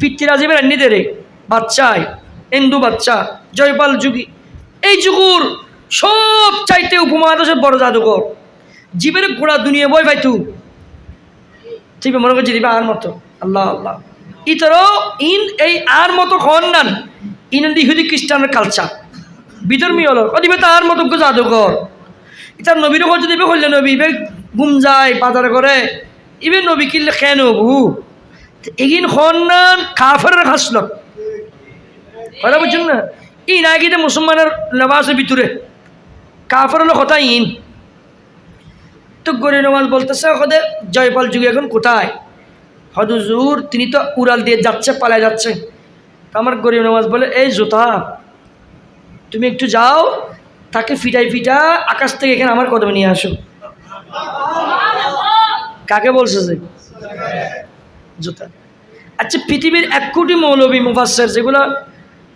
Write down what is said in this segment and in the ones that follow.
পিতৃরাজীবের এন্নিদের বাচ্চায় এন্দু বাচ্চা জয়পাল যুগী, এই যুগুর সব চাইতে উপমহাদেশের বড় জাদুঘর। জীবের গোড়া দুনিয়া বই ভাই তু। ঠিক মনে করছি দিবে আর মতো। আল্লাহ আল্লাহ। ইতরও ইন এই আর মতো খন্ডান ইন ইহুদি খ্রিস্টানের কালচার বিধর্মী হলো। ও দিবে তার মতো জাদুঘর ইতার নবীর কথা দিবে হইলে নবী ইবে ঘুম যায়, বাজার করে, ইবে নবী কিনলে খেয়ে নবু। এগিন খন্ডান কাফের খাসলক কথা বুঝছেন না? ই না কিন্তু মুসলমানের লেবাসের ভিতরে কাফের হলো কথা ইন। তো গরি নমাজ বলতেছে ওখানে জয়পাল যুগ এখন কোথায়? হদুজুর তিনি তো উড়াল দিয়ে যাচ্ছে, পালায় যাচ্ছে। তো আমার গরিব নমাজ বলে, এই জোতা, তুমি একটু যাও, তাকে ফিটাই ফিটা আকাশ থেকে এখানে আমার কদমে নিয়ে আসো। কাকে বলছে যে জুতা। আচ্ছা পৃথিবীর এক কোটি মৌলবী মুফাসের যেগুলো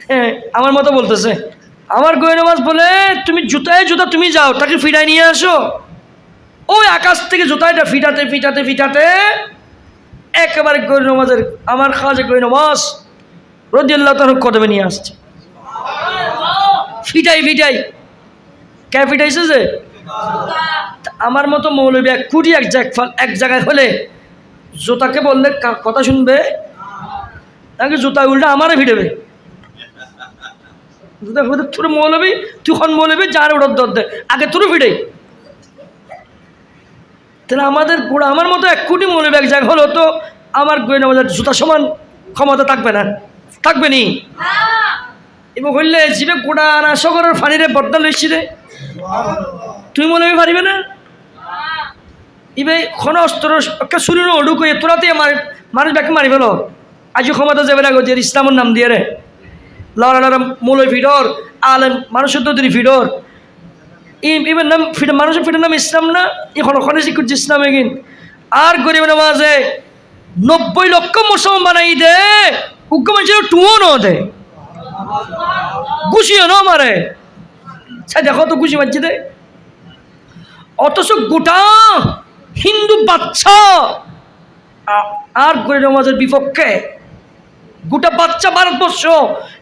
হ্যাঁ আমার মতো বলতেছে, আমার গৈনমাজ বলে, তুমি জুতায় জুতা, তুমি যাও, তাকে ফিরাই নিয়ে আসো। ওই আকাশ থেকে জুতাইটা ফিটাতে ফিটাতে ফিটাতে, একেবারে গৈনমাজের আমার খাওয়া খাজে গৈনমাজ রদিয়াল্লাহ তার কদমে নিয়ে আসছে। ফিটাই ফিটাই। কে ফিটাইছে যে? আমার মতো মৌলবী এক কোটি, এক এক জায়গায় হলে জুতাকে বললে কথা শুনবে? তাকে জুতা উল্টা আমারে ফিটাবে জুতা ফিটে তোর মৌলবী তুই খন মৌলবী যার ওটার দর দে আগে তোর ফিটে তাহলে আমাদের গোড়া আমার মতো এক কোটি মৌলবী এক জায়গা হলো তো আমার গোয়েনা বাজার জুতা সমান ক্ষমতা থাকবে না। থাকবে নি? এবং হইলে জিবে গোড়া আনা সগরের ফানিরে বদল লইছি রে। তুই মনে হয় পারিবে না? ইবে খন অস্ত্র শুনিনো অডুক হয়ে তোরাতে মার মানুষ ব্যাকে মারি ফেলো। আজও ক্ষমতা যাবে না যে ইসলামের নাম দিয়ে রে লড়া লড়া মৌলই ফিডর আলেম মানুষের তো দিদি ফিডর ইবের নাম ফিড মানুষের ফিডের নাম ইসলাম না? এখন ওখানে শিখুচ্ছে ইসলাম এগিন। আর গরিব নামাজে নব্বই লক্ষ মুসলমান বানাই দে উগ্র মানুষের টুও ন দে গুছিও ন মারে সে দেখো তো গুছি মারছি দে। অথচ গোটা হিন্দু বাচ্চা। আর গরিব নামাজের বিপক্ষে গোটা বাচ্চা ভারতবর্ষ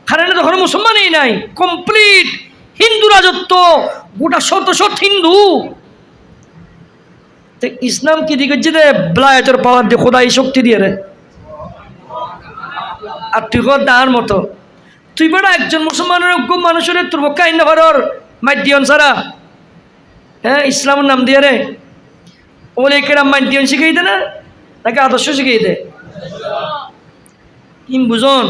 খারানে তখন মুসলমানই নাই কমপ্লিট হিন্দু রাজত্ব গোটা শত শত হিন্দু। তো ইসলাম কি দিকে যে রে ব্লায়তের পাওয়ার দিয়ে খোদাই শক্তি দিয়ে রে? আর তুই কর দাঁড়ার মতো। তুই বেড়া একজন মুসলমানের খুব মানুষের তোর পক্ষে আইন ভারর মাধ্যম সারা হ্যাঁ ইসলামের নাম দিয়ে রে। ওলে কেরাম মাধ্যম শিখাইতে না নাকি আদর্শ শিখাইতে দে বুঝন